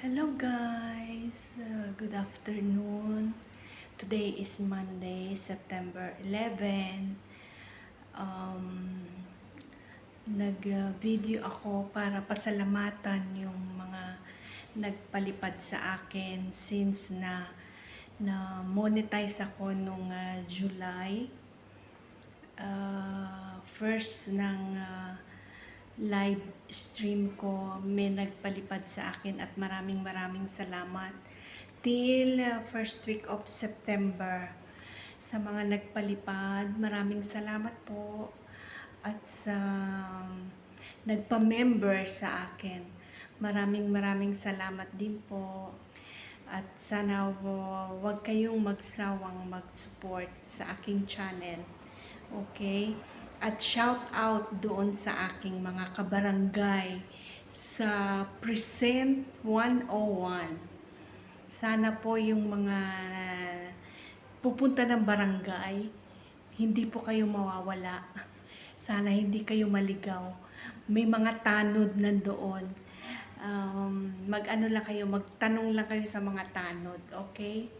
Hello guys, Uh, good afternoon. Today is Monday, September 11. Um, nag-video ako para pasalamatan yung mga nagpalipad sa akin since na na monetize ako nung uh, July. Uh, first ng uh, live stream ko may nagpalipad sa akin at maraming maraming salamat. Till uh, first week of September sa mga nagpalipad maraming salamat po. At sa um, nagpa-member sa akin maraming maraming salamat din po. At sana wa- wag kayong magsawang mag-support sa aking channel. Okay at shout out doon sa aking mga kabarangay sa Present 101. Sana po yung mga pupunta ng barangay, hindi po kayo mawawala. Sana hindi kayo maligaw. May mga tanod nandoon. Um, mag-ano lang kayo, magtanong lang kayo sa mga tanod, okay?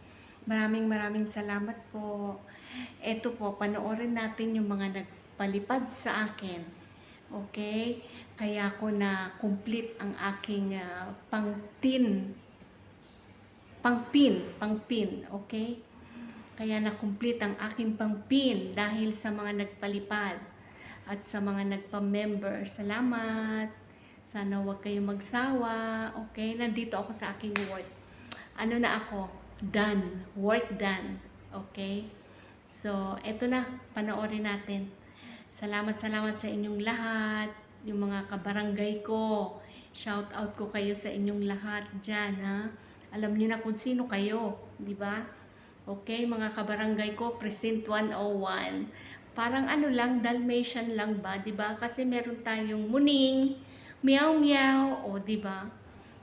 Maraming maraming salamat po. Ito po, panoorin natin yung mga nagpalipad sa akin. Okay? Kaya ko na complete ang aking ah, pang-tin. Pang-pin. Pang-pin. Okay? Kaya na-complete ang aking pang-pin dahil sa mga nagpalipad at sa mga nagpa-member. Salamat! Sana huwag kayong magsawa. Okay? Nandito ako sa aking work. Ano na ako? Done. Work done. Okay? So, eto na. Panoorin natin. Salamat, salamat sa inyong lahat. Yung mga kabarangay ko. Shout out ko kayo sa inyong lahat dyan, ha? Alam niyo na kung sino kayo, di ba? Okay, mga kabarangay ko, Present 101. Parang ano lang, Dalmatian lang ba, di ba? Kasi meron tayong muning, meow meow, o di ba?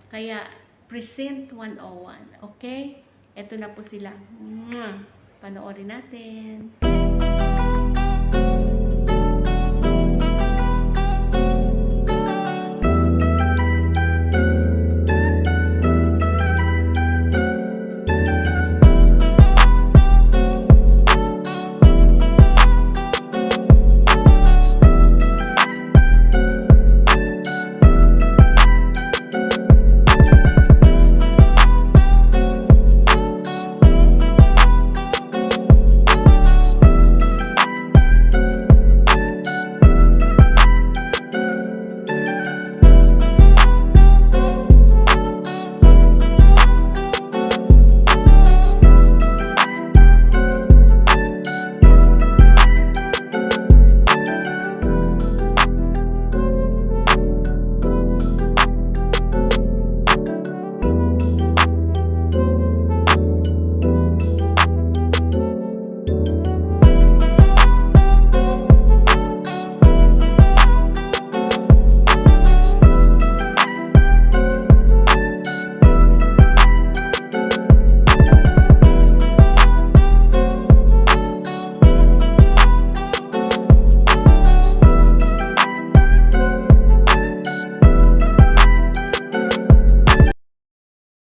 Kaya, Present 101, okay? Ito na po sila. Mwah! Panoorin natin.